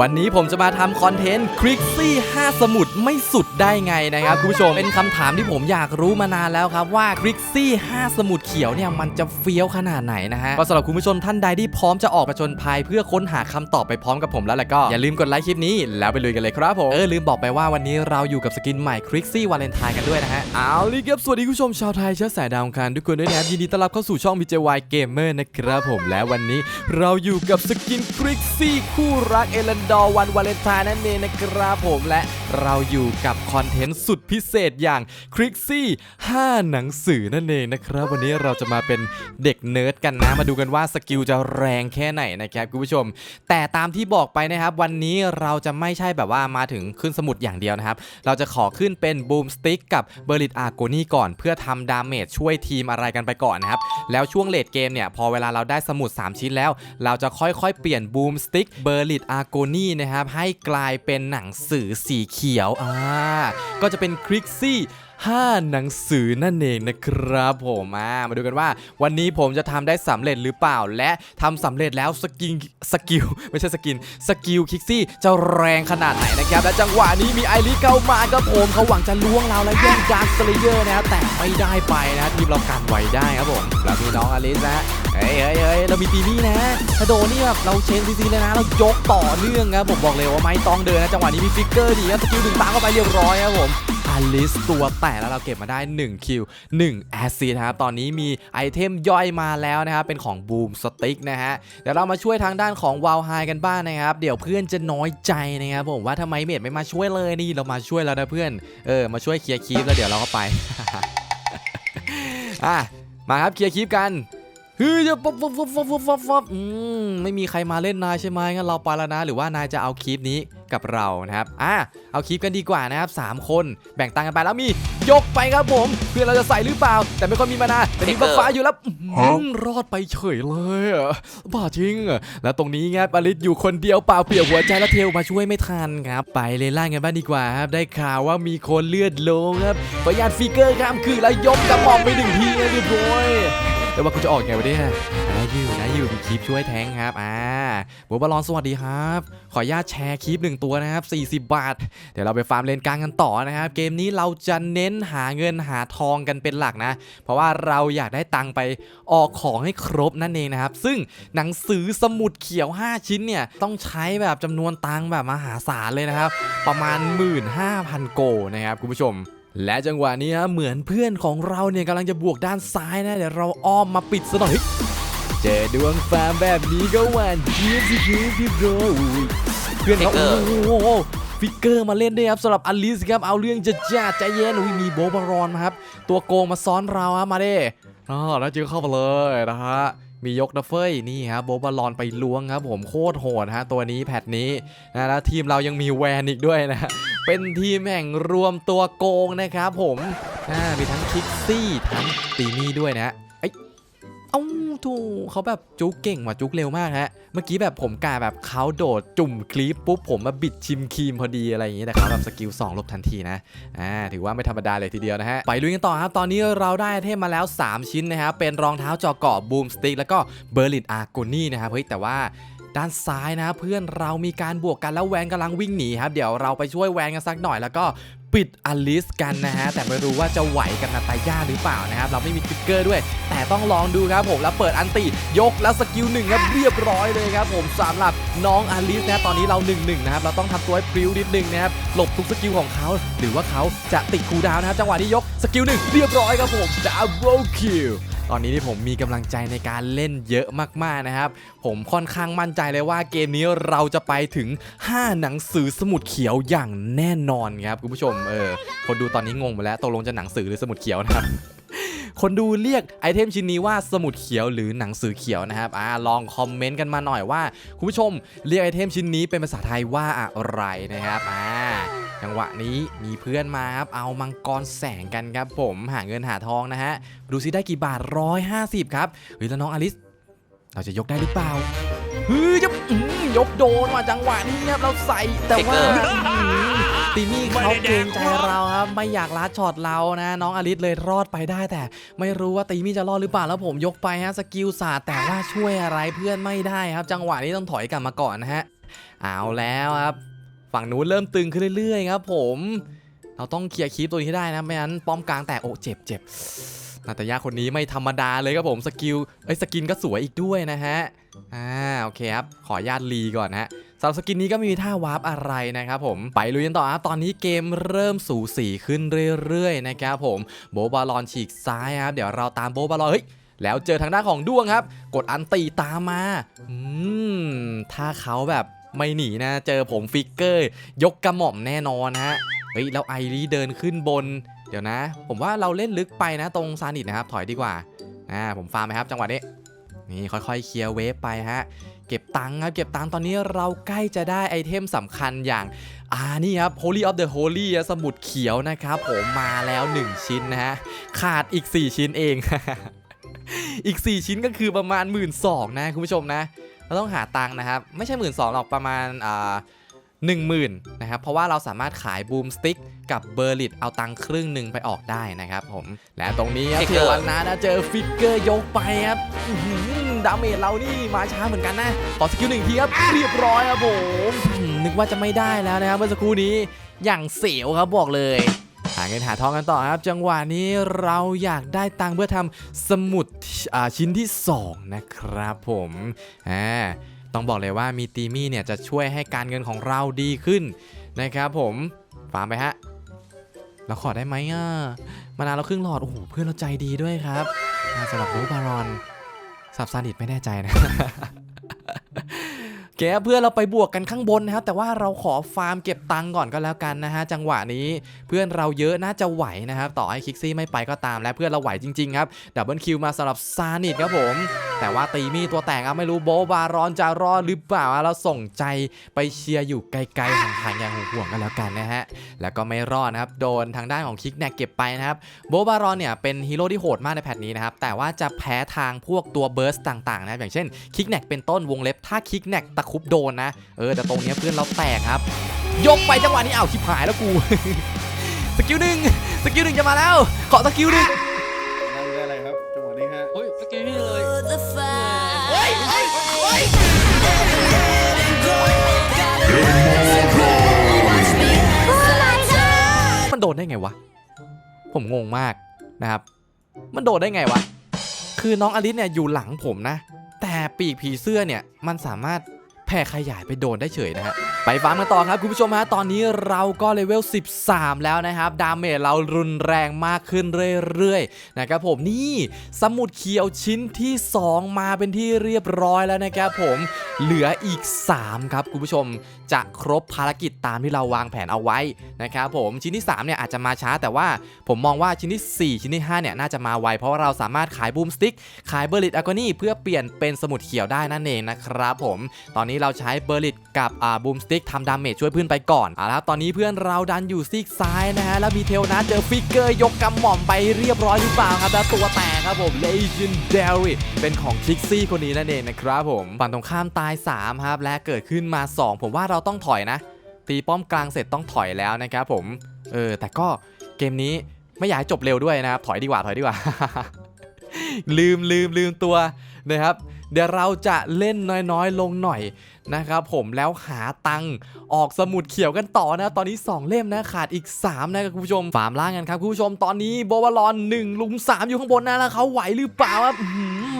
วันนี้ผมจะมาทำคอนเทนต์คริกซี่5สมุดไม่สุดได้ไงนะครับคุณผู้ชมเป็นคำถามที่ผมอยากรู้มานานแล้วครับว่าคริกซี่5สมุดเขียวเนี่ยมันจะเฟี้ยวขนาดไหนนะฮะก็สำหรับคุณผู้ชมท่านใดที่พร้อมจะออกประจนภัยเพื่อค้นหาคำตอบไปพร้อมกับผมแล้วล่ะก็อย่าลืมกดไลค์คลิปนี้แล้วไปลุยกันเลยครับผมเออลืมบอกไปว่าวันนี้เราอยู่กับสกินใหม่คริกซี่วาเลนไทน์กันด้วยนะฮะเอาล่ะครับสวัสดีคุณผู้ชมชาวไทยเชื้อสายดาวอังคารทุกคนด้วยนะครับยินดีต้อนรับเข้าสู่ช่อง BJY Gamer นะครับผมและวันนี้เราอยู่กับสกินคริกซี่คู่รักเอลันดอวันวาเลนไทน์นั่นเองนะครับผมและเราอยู่กับคอนเทนต์สุดพิเศษอย่างคริกซี่5หนังสือนั่นเองนะครับ วันนี้เราจะมาเป็นเด็กเนิร์ดกันนะ มาดูกันว่าสกิลจะแรงแค่ไหนนะครับคุณผู้ชม แต่ตามที่บอกไปนะครับ วันนี้เราจะไม่ใช่แบบว่ามาถึงขึ้นสมุดอย่างเดียวนะครับ เราจะขอขึ้นเป็นบูมสติ๊กกับเบอร์ลิตอาโกนี่ก่อน เพื่อทำดาเมจช่วยทีมอะไรกันไปก่อนนะครับ แล้วช่วงเลดเกมเนี่ยพอเวลาเราได้สมุด 3 ชิ้นแล้ว เราจะค่อยๆ เปลี่ยนบูมสติ๊กเบอร์ลิตอาโกนี่นะครับให้กลายเป็นหนังสือสีเขียวอ่าก็จะเป็นคริกซี่ 5 หนังสือนั่นเองนะครับผมอ่ามาดูกันว่า วันนี้ผมจะทำได้สำเร็จหรือเปล่า และทำสำเร็จแล้วสกินสกิลไม่ใช่สกินสกิลคิกซี่จะแรงขนาดไหนนะครับและจังหวะนี้มีไอริสเข้ามาครับผมเขาหวังจะล้วงเราและแย่งดาร์คสเลเยอร์นะแต่ไม่ได้ไปนะทีมเรากันไว้ได้ครับผมแล้วมีน้องอลิสนะเฮ้ยเฮ้ยเฮ้ยเรามีตีนี่นะถ้าโดนนี่แบบเราเชนซีซีเลยนะเรายกต่อเนื่องครับผมบอกเลยว่าไม่ต้องเดินนะจังหวะนี้มีฟิกเกอร์ดีนะสกิลถึงตามเข้าไปเรียบร้อยครับผม ลิสตัวแตกแล้วเราเก็บมาได้1คิว1แอสซีนะครับ ตอนนี้มีไอเทมย่อยมาแล้วนะครับ เป็นของบูมสติ๊กนะฮะ เดี๋ยวเรามาช่วยทางด้านของวาวไฮกันบ้างนะครับ เดี๋ยวเพื่อนจะน้อยใจนะครับผมว่าทำไมเมดไม่มาช่วยเลยนี่เรามาช่วยแล้วนะเพื่อน เออ มาช่วยเคลียร์คีฟแล้วเดี๋ยวเราก็ไป อะ มาครับเคลียร์คีฟกันเฮ้ยจะป๊บป๊บป๊บป๊บป๊บปุ๊บอืมไม่มีใครมาเล่นนายใช่ไหมงั้นเราไปแล้วนะ หรือว่านายจะเอาคลิปนี้ กับเรานะครับอะเอาคลิปกันดีกว่านะครับสามคนแบ่งตังค์กันไปแล้วมียกไปครับผมเพื่อนเราจะใส่หรือเปล่า แต่ไม่ค่อยมีมานาแต่มีฟ้าอยู่แล้วอืมรอดไปเฉยเลยอะบ้าจริงอะแล้วตรงนี้ไงปาริสอยู่คนเดียวเปล่าเปลี่ยวหัวใจแล้วเทลมาช่วยไม่ทันครับ ไปเลยล่างกันบ้างดีกว่าครับได้ข่าวว่ามีคนเลือดลงครับประหยัดฟิกเกอร์ข้ามคือแล้วยกกระหม่อมไปหนึ่งทีนะพี่บอยแต่ว่ากูจะออกไงวะเนี่ยได้ อยู่ได้อยู่มีคลิปช่วยแทงครับอ่าบัวบอลอนสวัสดีครับ ขออนุญาตแชร์คลิปหนึ่งตัวนะครับ40 บาท เดี๋ยวเราไปฟาร์มเลนกลางกันต่อนะครับ เกมนี้เราจะเน้นหาเงินหาทองกันเป็นหลักนะ เพราะว่าเราอยากได้ตังไปออกของให้ครบนั่นเองนะครับ ซึ่งหนังสือสมุดเขียว 5 ชิ้นเนี่ยต้องใช้แบบจำนวนตังแบบมหาศาลเลยนะครับ ประมาณ 15,000 โกนะครับคุณผู้ชมและจังหวะนี้ฮะเหมือนเพื่อนของเราเนี่ยกำลังจะบวกด้านซ้ายนะ เดี๋ยวเราอ้อมมาปิดซะหน่อย เจอดวงฟาร์มแบบนี้ก็หวานเจี๊ยบสิครับพี่โรเพื่อนเขาโอ้โหฟิกเกอร์มาเล่นด้วยครับสำหรับอลิสครับเอาเรื่องจะจ้าใจเย็นอุ้ยมีโบบารอนมาครับ ตัวโกงมาซ้อนเราครับมาเด้อ๋อแล้วเจอเข้ามาเลยนะฮะมียกดัฟเฟยนี่ครับโบบารอนไปล้วงครับผมโคตรโหดฮะตัวนี้แพทนี้นะแล้วทีมเรายังมีแวนอีกด้วยนะเป็นทีมแห่งรวมตัวโกงนะครับผมอ่ามีทั้งคิกซี่ทั้งตีนี่ด้วยนะ เอ้าถูเขาแบบจุกเก่งว่ะจุกเร็วมากฮะ เมื่อกี้แบบผมกาแบบเขาโดดจุ่มคลิปปุ๊บผมมาบิดชิมครีมพอดีอะไรอย่างงี้แต่เขาแบบสกิล2ลบทันทีนะ อ่าถือว่าไม่ธรรมดาเลยทีเดียวนะฮะ ไปลุยกันต่อครับ ตอนนี้เราได้เทมมาแล้ว 3 ชิ้นนะครับเป็นรองเท้าจอเกาะบูมสติ๊กแล้วก็เบอร์ลินอาร์โกนี่นะครับเฮ้ยแต่ว่าด้านซ้ายนะเพื่อนเรามีการบวกกันแล้วแวนกำลังวิ่งหนีครับ เดี๋ยวเราไปช่วยแวนกันสักหน่อยแล้วก็ ปิดอลิสกันนะฮะ แต่ไม่รู้ว่าจะไหวกับนาตาย่าหรือเปล่านะครับ เราไม่มีติ๊กเกอร์ด้วย แต่ต้องลองดูครับผม แล้วเปิดอันติยกแล้วสกิลหนึ่งครับเรียบร้อยเลยครับผมสำหรับน้องอลิสนะตอนนี้เรา1นหนึ่งนะครับ เราต้องทำตัวให้พริ้วนิดนึงนะครับ หลบทุกสกิลของเขา หรือว่าเขาจะติดคูดาวน์นะครับ จังหวะนี้ยกสกิลหนึ่งเรียบร้อยครับผมดับเบิลคิว ตอนนี้ที่ผมมีกำลังใจในการเล่นเยอะมากๆนะครับ ผมค่อนข้างมั่นใจเลยว่าเกมนี้เราจะไปถึง 5 หนังสือสมุดเขียวอย่างแน่นอนครับคุณผู้ชมเออคนดูตอนนี้งงไปแล้วตกลงจะหนังสือหรือสมุดเขียวนะครับคนดูเรียกไอเทมชิ้นนี้ว่าสมุดเขียวหรือหนังสือเขียวนะครับอ่าลองคอมเมนต์กันมาหน่อยว่า คุณผู้ชมเรียกไอเทมชิ้นนี้เป็นภาษาไทยว่าอะไรนะครับอ่า จังหวะนี้มีเพื่อนมาครับ เอามังกรแสงกันครับผมหาเงินหาทองนะฮะ ดูซิได้กี่บาท 150 ครับเฮ้ยแล้วน้องอลิส เราจะยกได้หรือเปล่าเฮ้ยจะอื้อหือยกโดนว่ะจังหวะนี้ครับเราใส่แต่ว่าอื้อหือตีมี่เขาเกรงใจเราครับไม่อยากลัดช็อตเรานะ น้องอลิสเลยรอดไปได้แต่ ไม่รู้ว่าตีมี่จะรอดหรือเปล่าแล้วผมยกไปฮะสกิลศาสตร์แต่ว่าช่วยอะไรเพื่อนไม่ได้ครับ จังหวะนี้ต้องถอยกลับมาก่อนนะฮะเอาแล้วครับ ฝั่งนู้นเริ่มตึงขึ้นเรื่อยๆครับผมเราต้องเคลียร์คีปตัวนี้ให้ได้นะไม่งั้นป้อมกลางแตกโอ้เจ็บเจ็บนาตายาคนนี้ไม่ธรรมดาเลยครับผมสกิลเอ้สกินก็สวยอีกด้วยนะฮะอ่าโอเคครับขอญาตรีก่อนนะฮะสำหรับสกินนี้ก็ไม่มีท่าวาร์ปอะไรนะครับผมไปลุยกันต่อครับตอนนี้เกมเริ่มสูสีขึ้นเรื่อยๆนะครับผมโบบาลอนฉีกซ้ายครับเดี๋ยวเราตามโบบาลอนเฮ้ยแล้วเจอทางด้านของด้วงครับ กดอันตีตามมา อืมถ้าเขาแบบ ไม่หนีนะ เจอผมฟิกเกอร์ ยกกระหม่อมแน่นอนฮะเฮ้ยแล้วไอรีเดินขึ้นบน เดี๋ยวนะ ผมว่าเราเล่นลึกไปนะตรงซานิดนะครับ ถอยดีกว่าอ่าผมฟาร์มไหมครับ จังหวะนี้นี่ค่อยๆเคลียร์เวฟไปฮะเก็บตังค์ครับเก็บตังค์ตอนนี้เราใกล้จะได้ไอเทมสำคัญอย่างอ่านี่ครับ Holy of the Holy สมุดเขียวนะครับ ผมมาแล้ว 1 ชิ้นนะฮะขาดอีก 4 ชิ้นเอง อีก 4 ชิ้นก็คือประมาณ 1 2ื่นนะ คุณผู้ชมนะ เราต้องหาตังค์นะครับ ไม่ใช่1 2ื่นหรอกประมาณอ่าหนึ่งหมื่นนะครับ เพราะว่าเราสามารถขายบูมสติ๊กกับเบอร์ลิตเอาตังค์ครึ่งหนึ่งไปออกได้นะครับผม และตรงนี้ครับฟิกเทเกอร์วันนะนะเจอฟิกเกอร์ยกไปครับอื้อหือดาเมจเรานี่มาช้าเหมือนกันนะขอสกิลหนึ่งทีครับเรียบร้อยครับผมอืมนึกว่าจะไม่ได้แล้วนะครับเมื่อสักครู่นี้อย่างเสียวครับบอกเลยหาเงินหาทองกันต่อครับ จังหวะนี้เราอยากได้ตังค์เพื่อทำสมุดชิ้นที่ 2 นะครับผมอ่าต้องบอกเลยว่ามีตีมี่เนี่ยจะช่วยให้การเงินของเราดีขึ้นนะครับผมฟาร์มไปฮะเราขอได้ไหมอะมานานเราครึ่งหลอด โอ้โห เพื่อนเราใจดีด้วยครับอ่าสำหรับโบบารอนสับซานิดไม่แน่ใจนะ แกเพื่อนเราไปบวกกันข้างบนนะครับแต่ว่าเราขอฟาร์มเก็บตังค์ก่อนก็แล้วกันนะฮะจังหวะนี้เพื่อนเราเยอะน่าจะไหวนะครับต่อให้คิกซี่ไม่ไปก็ตามและเพื่อนเราไหวจริงๆครับดับเบิลคิวมาสำหรับซานิดครับผม แต่ว่าตีมี่ตัวแตกครับไม่รู้โบบารอนจะรอดหรือเปล่าเราส่งใจไปเชียร์อยู่ไกลๆห่างๆอย่างห่วงๆกันแล้วกันนะฮะแล้วก็ไม่รอดนะครับโดนทางด้านของคิกแนกเก็บไปนะครับโบบารอนเนี่ยเป็นฮีโร่ที่โหดมากในแพทนี้นะครับแต่ว่าจะแพ้ทางพวกตัวเบิร์สต่างๆนะอย่างเช่นคิกแนกเป็นต้นวงเล็บถ้าคิกแนกตะครุบโดนนะ เออแต่ตรงเนี้ยเพื่อนเราแตกครับ ยกไปจังหวะนี้อ้าวชิบหายแล้วกูสกิลหนึ่งสกิลหนึ่งจะมาแล้วขอสกิลหนึ่งได้ได้อะไรครับจังหวะนี้ฮะโอ้ยเมื่อกี้พี่เลย the fire. เฮ้ยเฮ้ยเฮ้ยมันโดนได้ไงวะ ผมงงมากนะครับ มันโดนได้ไงวะ คือน้องอลิสเนี่ยอยู่หลังผมนะ แต่ปีกผีเสื้อเนี่ยมันสามารถ แผ่ขยายไปโดนได้เฉยนะฮะ ไปฟังกันต่อครับคุณผู้ชมฮะ ตอนนี้เราก็เลเวล 13 แล้วนะครับ ดาเมจเรารุนแรงมากขึ้นเรื่อยๆนะครับผมนี่สมุดเขียวชิ้นที่ 2 มาเป็นที่เรียบร้อยแล้วนะครับผมเหลืออีก 3 ครับคุณผู้ชมจะครบภารกิจตามที่เราวางแผนเอาไว้นะครับผมชิ้นที่ 3 เนี่ยอาจจะมาช้าแต่ว่าผมมองว่าชิ้นทีสี่4 ชิ้นที่ 5 เนี่ยน่าจะมาไว เพราะว่าเราสามารถขายบูมสติ๊กขายเบอร์ลิตอากอนี่เพื่อเปลี่ยนเป็นสมุดเขียวได้นั่นเองนะครับผมตอนนี้เราใช้เบอร์ลิตกับอ่าบูมสติ๊กทำดาเมจช่วยเพื่อนไปก่อนเอาละครับตอนนี้เพื่อนเราดันอยู่ซีกซ้ายนะฮะแล้วมีเทลนะเจอฟิกเกอร์ยกกำหม่อมไปเรียบร้อยหรือเปล่าครับแล้วตัวแตกครับผม Legendary เป็นของทิกซี่คนนี้นั่นเองนะครับผมฝั่งตรงข้ามตาย3ครับและเกิดขึ้นมา 2 ผมว่าเราต้องถอยนะ ตีป้อมกลางเสร็จต้องถอยแล้วนะครับผมเออแต่ก็เกมนี้ไม่อยากให้จบเร็วด้วยนะครับ ถอยดีกว่าถอยดีกว่า ลืมลืมลืมตัวนะครับ เดี๋ยวเราจะเล่นน้อยๆ ลงหน่อย นะครับผมแล้วหาตังค์ออกสมุดเขียวกันต่อนะ ตอนนี้ 2 เล่มนะขาดอีก 3 นะครับคุณผู้ชมฟาร์มล่างกันครับคุณผู้ชมตอนนี้โบวาลอน1ลุม 3 อยู่ข้างบนนะแล้วเขาไหวหรือเปล่าครับ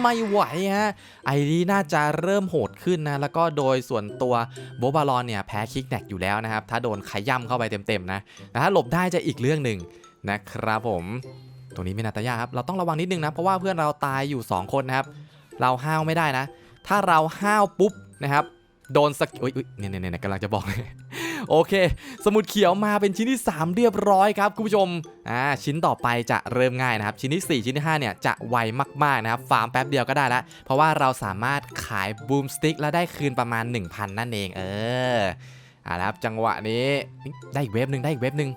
ไม่ไหวฮะไอรีน่าจะเริ่มโหดขึ้นนะ แล้วก็โดยส่วนตัวโบบาลอนเนี่ยแพ้คิกแนกอยู่แล้วนะครับ ถ้าโดนขย่ำเข้าไปเต็มๆนะแต่ถ้าหลบได้จะอีกเรื่องหนึ่งนะครับผมตรงนี้ไมีนาตายาครับ เราต้องระวังนิดนึงนะ เพราะว่าเพื่อนเราตายอยู่ 2 คนนะครับ เราห้าวไม่ได้นะ ถ้าเราห้าวปุ๊บนะครับ โดนสกอุ๊ยเนี่ยเนี่ยเนี่ยกำลังจะบอกเลยโอเค สมุดเขียวมาเป็นชิ้นที่ 3 เรียบร้อยครับคุณผู้ชมอ่าชิ้นต่อไปจะเริ่มง่ายนะครับ ชิ้นที่ 4 ชิ้นที่ 5 เนี่ยจะไวมากๆนะครับ ฟาร์มแป๊บเดียวก็ได้ล้วเพราะว่าเราสามารถขายบูมสติ๊กแล้วได้คืนประมาณ 1,000 นั่นเอง เอออ่านะครับจังหวะนี้ได้อีกเวฟหนึ่งได้อีกเวฟหนึ่ง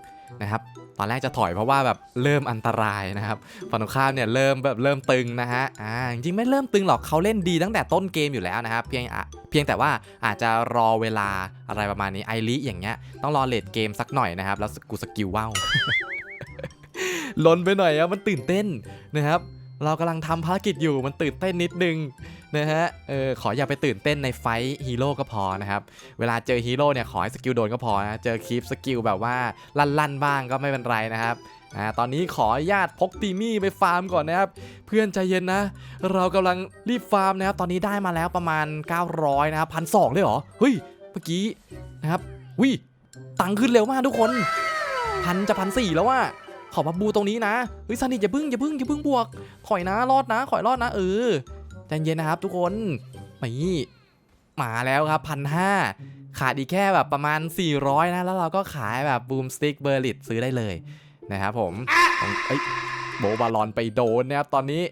นะครับ ตอนแรกจะถอยเพราะว่าแบบเริ่มอันตรายนะครับฝั่งตรงข้ามเนี่ยเริ่มแบบเริ่มตึงนะฮะอ่าจริงๆไม่เริ่มตึงหรอกเขาเล่นดีตั้งแต่ต้นเกมอยู่แล้วนะครับ เพียงอะเพียงแต่ว่าอาจจะรอเวลาอะไรประมาณนี้ไอริอย่างเงี้ยต้องรอเลดเกมสักหน่อยนะครับ แล้วกูสกิลว่าวลนไปหน่อยอะมันตื่นเต้นนะครับ เรากำลังทำภารกิจอยู่มันตื่นเต้นนิดนึงนะฮะเออขออย่าไปตื่นเต้นในไฟท์ฮีโร่ก็พอนะครับ เวลาเจอฮีโร่เนี่ยขอให้สกิลโดนก็พอนะเจอคลิปสกิลแบบว่าลั่นๆบ้างก็ไม่เป็นไรนะครับอ่าตอนนี้ขออนุญาตพกตีมี่ไปฟาร์มก่อนนะครับ เพื่อนใจเย็นนะ เรากำลังรีบฟาร์มนะครับ ตอนนี้ได้มาแล้วประมาณ 900 นะครับพันสองเลยเหรอ เฮ้ย เมื่อกี้นะครับวิตังค์ขึ้นเร็วมากทุกคนพันจะพันสี่แล้วว่า ขอบับบูตรงนี้นะเฮ้ยซันนี่อย่าพึ่งอย่าพึ่งอย่าพึ่งบวกถอยนะรอดนะขอยรอดนะเออใจเย็นนะครับ ทุกคนนี่มาแล้วครับพันห้าขาดอีกแค่แบบประมาณ 400 นะ แล้วเราก็ขายแบบบูมสติ๊กเบอร์ลิตซื้อได้เลยนะครับผมเอ้ยโบบาลอนไปโดนนะครับตอนนี้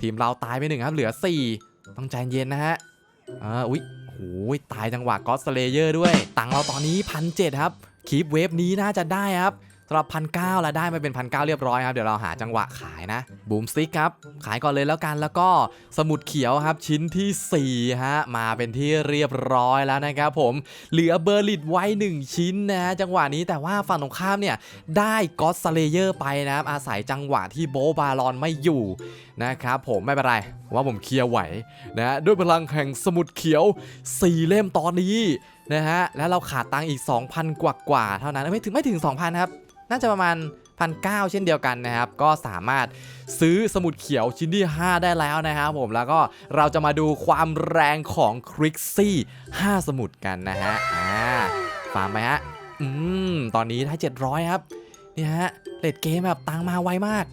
ทีมเราตายไปหนึ่งครับ เหลือ 4 ต้องใจเย็นนะฮะอ่าอุ้ยโอ้ยตายจังหวะก็สเลเยอร์ด้วย ตังเราตอนนี้พันเครับคีปเวฟนี้น่าจะได้ครับ สำหรับพันเแล้วได้มาเป็นพันเก้าเรียบร้อยครับ เดี๋ยวเราหาจังหวะขายนะบูมสติ๊กครับ ขายก่อนเลยแล้วกันแล้วก็สมุดเขียวครับชิ้นทีสี่4ฮะมาเป็นที่เรียบร้อยแล้วนะครับผมเหลือเบอร์ลิตไว้ 1 ชิ้นนะฮะจังหวะนี้แต่ว่าฝั่งตรงข้ามเนี่ยได้ก็อตสเลเยอร์ไปนะครับอาศัยจังหวะที่โบบาลอนไม่อยู่นะครับผมไม่เป็นไรว่าผมเคลียร์ไหวนะด้วยพลังแห่งสมุดเขียว 4 เล่มตอนนี้นะฮะแล้วเราขาดตังค์อีก 2,000 กว่ากว่าเท่านั้นไม่ถึงไม่ถึง 2,000 ครับ น่าจะประมาณพันเเช่นเดียวกันนะครับ ก็สามารถซื้อสมุดเขียวชิ้นที่ 5 ได้แล้วนะครับผมแล้วก็เราจะมาดูความแรงของคริกซี่5สมุดกันนะฮะอ่าฟาร์มไปฮะอืมตอนนี้ได้700 ครับนี่ฮะเลดเกมแบบตังมาไวมาก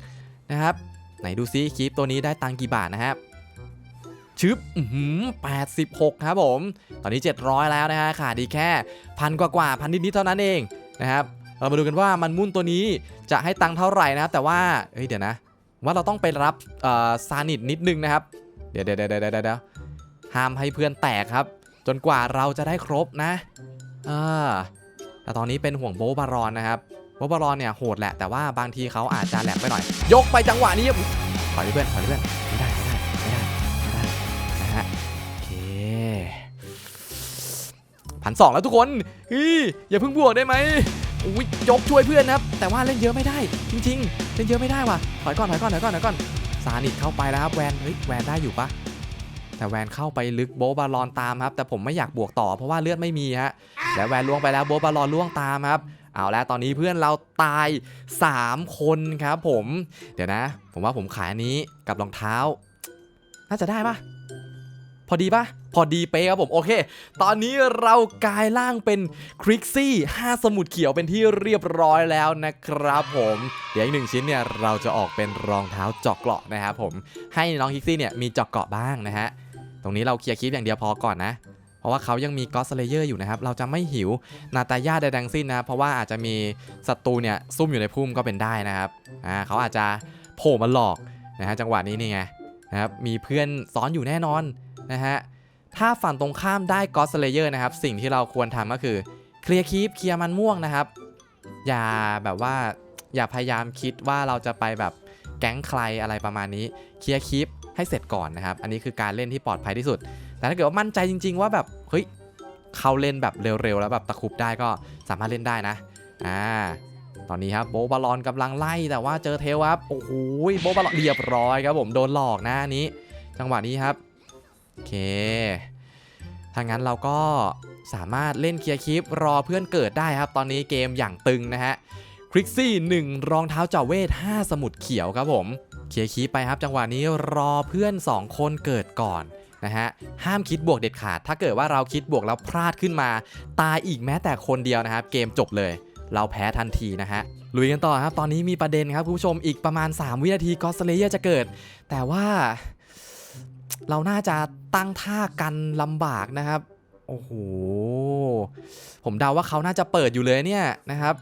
นะครับ ไหนดูซิคลิปตัวนี้ได้ตังกี่บาทนะครับชึบอือหือ86ครับผม ตอนนี้ 700 แล้วนะฮะ ขาดดีแค่พันกว่ากว่าพันนิดๆเท่านั้นเองนะครับ เรามาดูกันว่ามันมุ่นตัวนี้จะให้ตังค์เท่าไหร่นะครับแต่ว่าเฮ้ยเดี๋ยวนะ ว่าเราต้องไปรับซานิดนิดนึงนะครับ เดี๋ยวเดี๋ยวเดี๋ยวเดี๋ยวเดะห้ามให้เพื่อนแตกครับ จนกว่าเราจะได้ครบนะอ่าแต่ตอนนี้เป็นห่วงโบบารอนนะครับโบบารอนเนี่ยโหดแหละแต่ว่าบางทีเขาอาจจะแหลมไปหน่อย ยกไปจังหวะนี้ถอยเพื่อนถอยเพื่อนไม่ได้ไม่ได้ไม่ได้ไม่ได้นะฮะโอเคพันสองแล้วทุกคนเฮ้ยอย่าเพิ่งบวกได้ไหม อุ้ยยกช่วยเพื่อนนะครับ แต่ว่าเล่นเยอะไม่ได้ จริงๆ เล่นเยอะไม่ได้ว่ะถอยก่อนถอยก่อนถอยก่อนถอยก่อนซานิดเข้าไปแล้วครับแวนเฮ้ยแวนได้อยู่ปะแต่แวนเข้าไปลึกโบบารอนตามครับ แต่ผมไม่อยากบวกต่อเพราะว่าเลือดไม่มีฮะแล้วแวนล่วงไปแล้วโบบาลอนล่วงตามครับเอาแล้วตอนนี้เพื่อนเราตาย 3 คนครับผม เดี๋ยวนะ ผมว่าผมขายอันนี้กับรองเท้า น่าจะได้ปะ พอดีปะพอดีเป๊ะครับผมโอเค ตอนนี้เรากลายร่างเป็นคริกซี่5สมุดเขียวเป็นที่เรียบร้อยแล้วนะครับผมเดี๋ยวอีกหนึ่งชิ้นเนี่ยเราจะออกเป็นรองเท้าเจาะเกราะนะครับผมให้น้องคริกซี่เนี่ยมีเจาะเกราะบ้างนะฮะตรงนี้เราเคลียร์คลิปอย่างเดียวพอก่อนนะเพราะว่าเขายังมีก็อสเลเยอร์อยู่นะครับ เราจะไม่หิวนาตายาใดๆทั้งสิ้นนะ เพราะว่าอาจจะมีศัตรูเนี่ยซุ่มอยู่ในพุ่มก็เป็นได้นะครับ อ่าเขาอาจจะโผล่มาหลอกนะฮะจังหวะนี้นี่ไงนะครับ มีเพื่อนซ้อนอยู่แน่นอน นะฮะ ถ้าฝั่งตรงข้ามได้ก็อสเลเยอร์นะครับ สิ่งที่เราควรทำก็คือเคลียร์คีปเคลียร์มันม่วงนะครับ อย่าแบบว่าอย่าพยายามคิดว่าเราจะไปแบบแก๊งใครอะไรประมาณนี้เคลียร์คีปให้เสร็จก่อนนะครับ อันนี้คือการเล่นที่ปลอดภัยที่สุด แต่ถ้าเกิดว่ามั่นใจจริง ๆ ว่าแบบเฮ้ยเขาเล่นแบบเร็วๆแล้วแบบตะคุบได้ก็สามารถเล่นได้นะอ่าตอนนี้ครับโบบาลอนกำลังไล่แต่ว่าเจอเทลครับโอ้โหโบบาลอนเรียบร้อยครับผมโดนหลอกนะนี้ จังหวะนี้ครับ โอเค ถ้างั้นเราก็สามารถเล่นเคลียร์คลิปรอเพื่อนเกิดได้ครับ ตอนนี้เกมอย่างตึงนะฮะคริกซี่1รองเท้าเจ่าเวท 5 สมุดเขียวครับผม เคลียร์คลิปไปครับ จังหวะนี้รอเพื่อน 2 คนเกิดก่อนนะฮะห้ามคิดบวกเด็ดขาด ถ้าเกิดว่าเราคิดบวกแล้วพลาดขึ้นมา ตายอีกแม้แต่คนเดียวนะครับ เกมจบเลย เราแพ้ทันทีนะฮะลุยกันต่อครับ ตอนนี้มีประเด็นครับคุณผู้ชมอีกประมาณ 3 วินาทีก็สเลเยอร์จะเกิด แต่ว่า เราน่าจะตั้งท่ากันลำบากนะครับ โอ้โห ผมเดาว่าเขาน่าจะเปิดอยู่เลยเนี่ยนะครับ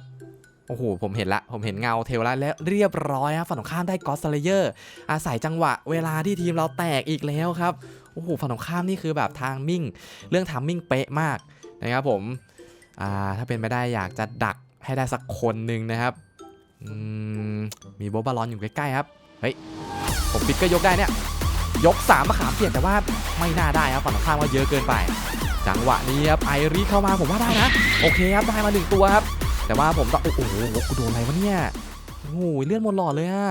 โอ้โห ผมเห็นละ ผมเห็นเงาเทวละแล้วเรียบร้อยครับฝั่งตรงข้ามได้ก็สเลเยอร์ อาศัยจังหวะเวลาที่ทีมเราแตกอีกแล้วครับ โอ้โห ฝั่งตรงข้ามนี่คือแบบทางมิ่ง เรื่องทามมิ่งเป๊ะมากนะครับผม อ่า ถ้าเป็นไปได้อยากจะดักให้ได้สักคนหนึ่งนะครับอืมมีโบบาลอนอยู่ใกล้ๆครับ เฮ้ย ผมปิดก็ยกได้เนี่ย ยก3มะขามเปียกแต่ว่าไม่น่าได้ครับฝั่งตรงข้ามว่าเยอะเกินไป จังหวะนี้ครับไอรีเข้ามาผมว่าได้นะ โอเคครับได้มาหนึ่งตัวครับ แต่ว่าผมต้องโอ้โหกูโดนอะไรวะเนี่ยโอ้โหเลื่อนหมดหลอดเลยอะ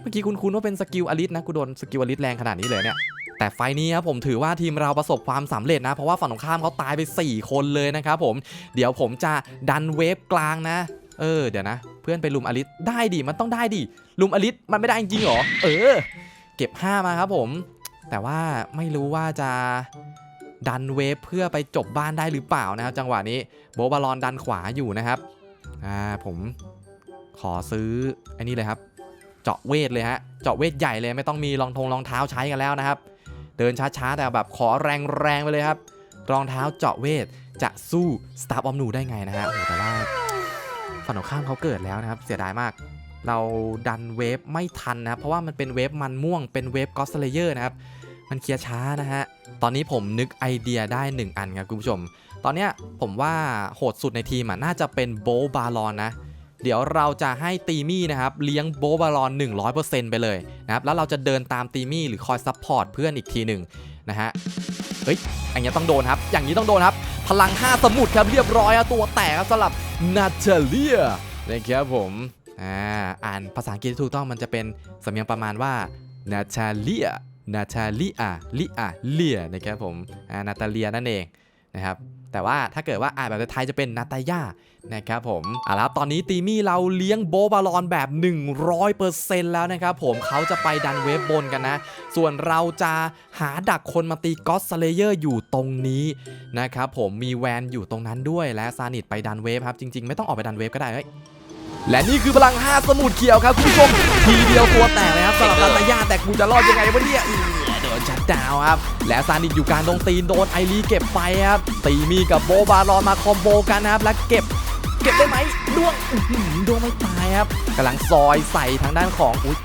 เมื่อกี้คุณคุณว่าเป็นสกิลอลิสนะกูโดนสกิลอลิสแรงขนาดนี้เลยเนี่ยแต่ไฟนี้ครับผมถือว่าทีมเราประสบความสำเร็จนะ เพราะว่าฝั่งตรงข้ามเขาตายไป 4 คนเลยนะครับผมเดี๋ยวผมจะดันเวฟกลางนะ เออเดี๋ยวนะ เพื่อนไปลุมอลิสได้ดิมันต้องได้ดิลุมอลิสมันไม่ได้จริงหรอเออ เก็บ 5 มาครับผม แต่ว่าไม่รู้ว่าจะดันเวฟเพื่อไปจบบ้านได้หรือเปล่านะครับ จังหวะนี้โบบาลอนดันขวาอยู่นะครับอ่าผมขอซื้ออันนี้เลยครับ เจาะเวทเลยฮะเจาะเวทใหญ่เลยไม่ต้องมีรองทงรองเท้าใช้กันแล้วนะครับ เดินช้าๆแต่แบบขอแรงๆไปเลยครับ รองเท้าเจาะเวทจะสู้สตาร์ออมนูได้ไงนะฮะแต่ว่าฝั่งตรงข้ามเขาเกิดแล้วนะครับ เสียดายมาก เราดันเวฟไม่ทันนะเพราะว่ามันเป็นเวฟมันม่วงเป็นเวฟกอสเลเยอร์นะครับมันเคลียร์ช้านะฮะ ตอนนี้ผมนึกไอเดียได้ 1 อันครับคุณผู้ชม ตอนเนี้ยผมว่าโหดสุดในทีมอะน่าจะเป็นโบบาลอนนะ เดี๋ยวเราจะให้ตีมี่นะครับเลี้ยงโบบาลอน 100%ไปเลยนะครับแล้วเราจะเดินตามตีมี่หรือคอยซัพพอร์ตเพื่อนอีกทีหนึ่งนะฮะ เฮ้ยอย่างนี้ต้องโดนครับ อย่างนี้ต้องโดนครับ พลัง 5 สมุดครับเรียบร้อยอตัวแตกครับสำหรับนาเทเลียนะครับผม อ่าอ่านภาษาอังกฤษถูกต้องมันจะเป็นสำเนียงประมาณว่านาทาเลียนาทาเลียลิอาเลียนะครับผมอ่านาตาเลียนั่นเองนะครับแต่ว่าถ้าเกิดว่าอ่านแบบไทยจะเป็นนาตายานะครับผมเอาละครับตอนนี้ตีมี่เราเลี้ยงโบบาลอนแบบ 100%แล้วนะครับผมเขาจะไปดันเวฟบนกันนะ ส่วนเราจะหาดักคนมาตีก็อสเลเยอร์อยู่ตรงนี้นะครับผมมีแวนอยู่ตรงนั้นด้วยและซานิตไปดันเวฟครับ จริง ๆ ไม่ต้องออกไปดันเวฟก็ได้เฮ้ย และนี่คือพลัง 5 สมุดเขียวครับคุณผู้ชมทีเดียวตัวแตกเลยครับสำหรับลาตายาแต่กูจะรอดยังไงวะเนี่ยอื้อโดนชัดดาวครับ และซานิตอยู่การตรงตีนโดนไอรีเก็บไปครับ ตีมีกับโบบาลอนมาคอมโบกันนะครับ และเก็บ เก็บได้ไหมด้วงด้วงไม่ตายครับกำลังซอยใส่ทางด้านของอุ้ย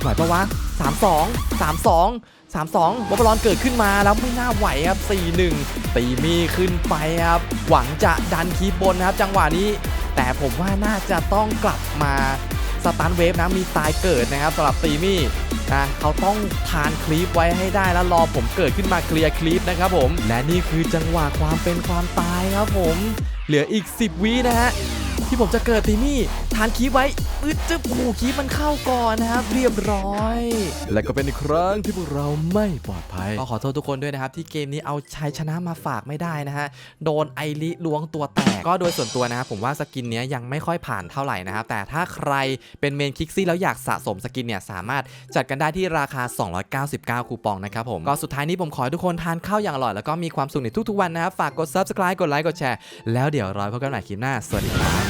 ไหวปะวะสามสองสามสองสามสองบอลอนเกิดขึ้นมาแล้วไม่น่าไหวครับสี่หนึ่งตีมีขึ้นไปครับ หวังจะดันคีบบนนะครับ จังหวะนี้ แต่ผมว่าน่าจะต้องกลับมาสตันเวฟนะมีตายเกิดนะครับสำหรับตีมี่นะเขาต้องทานคลิปไว้ให้ได้แล้วรอผมเกิดขึ้นมาเคลียร์คลิปนะครับผม และนี่คือจังหวะความเป็นความตายครับผม เหลืออีก 10วินะฮะ ที่ผมจะเกิดตีมี่ทานคีบไว้อึดจึ๊บโอ้โหคีบมันเข้าก่อนนะครับ เรียบร้อย และก็เป็นอีกครั้งที่พวกเราไม่ปลอดภัยก็ขอโทษทุกคนด้วยนะครับ ที่เกมนี้เอาชัยชนะมาฝากไม่ได้นะฮะโดนไอริล้วงตัวแตกก็โดยส่วนตัวนะครับผมว่าสกินเนี้ยยังไม่ค่อยผ่านเท่าไหร่นะครับแต่ถ้าใครเป็นเมนคิกซี่แล้วอยากสะสมสกินเนี่ยสามารถจัดกันได้ที่ราคา 299 คูปองนะครับผมก็สุดท้ายนี้ผมขอให้ทุกคนทานข้าวอย่างอร่อยแล้วก็มีความสุขในทุกๆวันนะครับฝากกด subscribe กดไลค์กดแชร์แล้วเดี๋ยวรอพบกันใหม่คลิปหน้าสวัสดีครับ